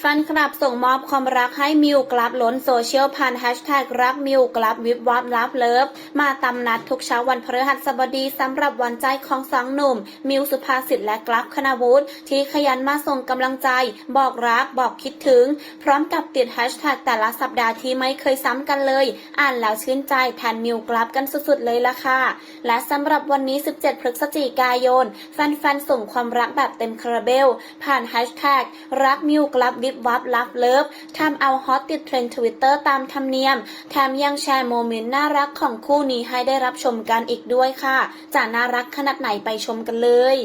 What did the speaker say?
แฟนคลับส่งมอบความรักให้มิวกลับล้นโซเชียลผ่านแฮชแท็กรักมิวกลับวิบวับลับเลิฟมาตำนัดทุกเช้าวันพฤหัสบดีสำหรับวันใจของสองหนุ่ม มิวสุภาษิตและกลับคณาวุฒิที่ขยันมาส่งกำลังใจ บอกรักบอกคิดถึง พร้อมกับติดแฮชแท็กแต่ละสัปดาห์ที่ไม่เคยซ้ำกันเลย อ่านแล้วชื่นใจแทนมิวกลับกันสุดๆเลยล่ะค่ะและสำหรับวันนี้ 17 พฤศจิกายนแฟนๆส่งความรักแบบเต็มคาราเบล ผ่านแฮชแท็กรักมิวกลับวิวิบวับลับเลิฟทำเอาฮอตติดเทรนด์ทวิตเตอร์ตามธรรมเนียม แถมยังแชร์โมเมนต์น่ารักของคู่นี้ให้ได้รับชมกันอีกด้วยค่ะ จะน่ารักขนาดไหนไปชมกันเลย